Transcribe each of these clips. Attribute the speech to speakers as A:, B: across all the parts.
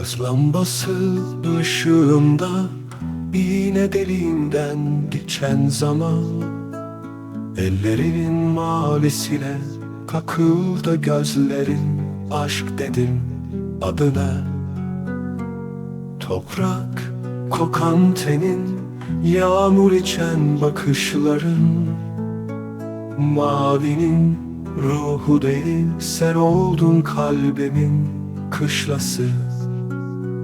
A: Göz lambası ışığında iğne deliğinden geçen zaman Ellerinin mavisiyle kakıldı gözlerin Aşk dedim adına. Toprak kokan tenin Yağmur içen bakışların Mavinin ruhu değil Sen oldun kalbimin kışlası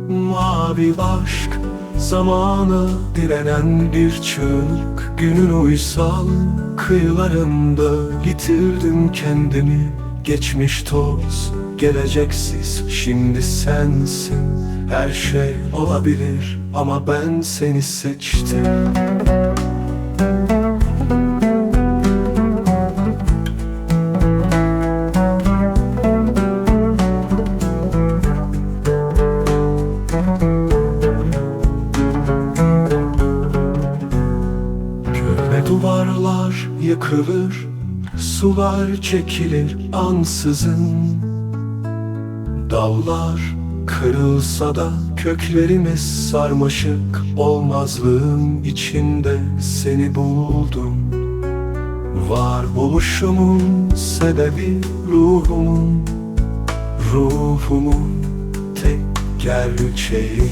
A: Mavi aşk zamana direnen bir çığlık. Günün uysal kıyılarında yitirdim kendimi. Geçmiş toz geleceksiz şimdi sensin. Her şey olabilir ama ben seni seçtim yıkılır Sular çekilir ansızın. Dallar kırılsa da Köklerimiz sarmaşık Olmazlığın içinde seni buldum. Var buluşumun sebebi ruhumun Ruhumun tek gerçeği.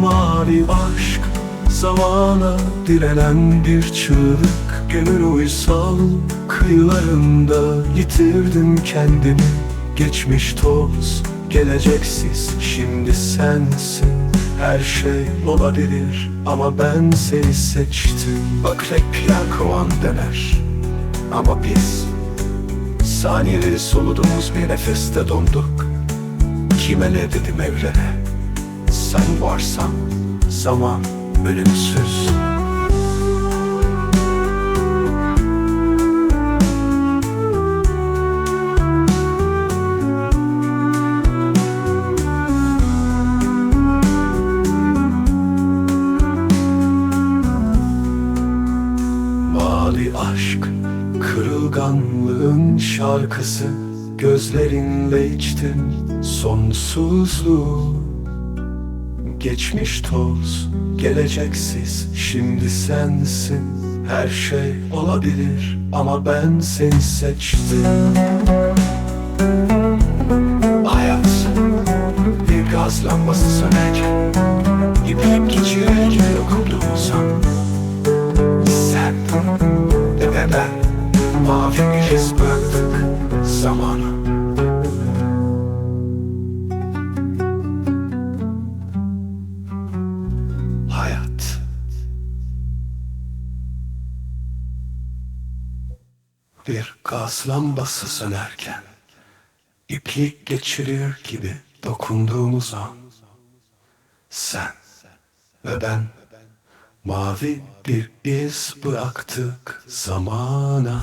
A: Mavi aşk zamana direnen bir çığlık Gönül uysal kıyılarında yitirdim kendimi. Geçmiş toz geleceksiz şimdi sensin. Her şey olabilir ama ben seni seçtim.
B: Akrep yelkovan dener Ama biz Saniyeleri soluduğumuz bir nefeste donduk. Kime ne dedim evrene? Sen varsan zaman ölümsüz
A: Mavi aşk kırılganlığın şarkısı Gözlerinle içtim sonsuzluğu. Geçmiş toz geleceksiz şimdi sensin. Her şey olabilir ama ben seni seçtim.
B: Hayat Bir gaz lambası sönerken İpek geçirirken
A: Bir gaz lambası sönerken iplik geçirir gibi dokunduğumuz an Sen ve ben mavi bir iz bıraktık zamana